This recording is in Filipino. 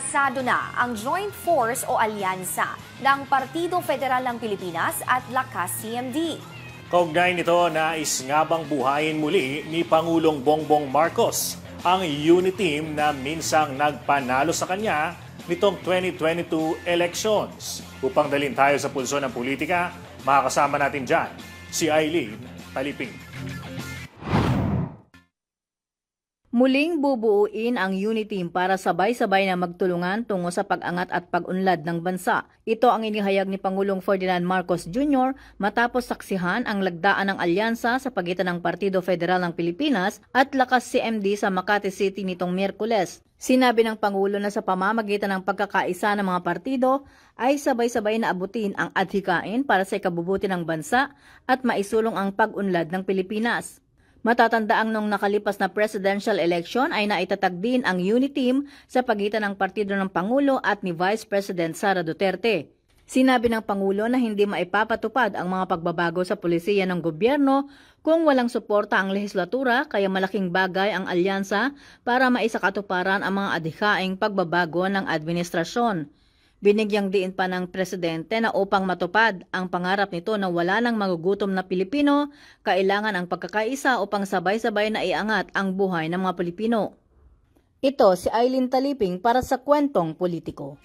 Kasado na ang Joint Force o Alyansa ng Partido Federal ng Pilipinas at Lakas CMD. Kaugnay nito, nais nga buhayin muli ni Pangulong Bongbong Marcos ang unit team na minsang nagpanalo sa kanya nitong 2022 elections. Upang dalhin tayo sa pulso ng politika, makakasama natin dyan si Eileen Taliping. Muling bubuuin ang unity para sabay-sabay na magtulungan tungo sa pag-angat at pag-unlad ng bansa. Ito ang inihayag ni Pangulong Ferdinand Marcos Jr. matapos saksihan ang lagdaan ng alyansa sa pagitan ng Partido Federal ng Pilipinas at Lakas CMD sa Makati City nitong Miyerkules. Sinabi ng Pangulo na sa pamamagitan ng pagkakaisa ng mga partido ay sabay-sabay na abutin ang adhikain para sa ikabubuti ng bansa at maisulong ang pag-unlad ng Pilipinas. Matatandaang nung nakalipas na presidential election ay naitatag din ang unity team sa pagitan ng partido ng Pangulo at ni Vice President Sara Duterte. Sinabi ng Pangulo na hindi maipapatupad ang mga pagbabago sa polisiya ng gobyerno kung walang suporta ang legislatura kaya malaking bagay ang alyansa para maisakatuparan ang mga adhikaing pagbabago ng administrasyon. Binigyang diin pa ng presidente na upang matupad ang pangarap nito na wala nang magugutom na Pilipino, kailangan ang pagkakaisa upang sabay-sabay na iangat ang buhay ng mga Pilipino. Ito si Eileen Taliping para sa Kwentong Politiko.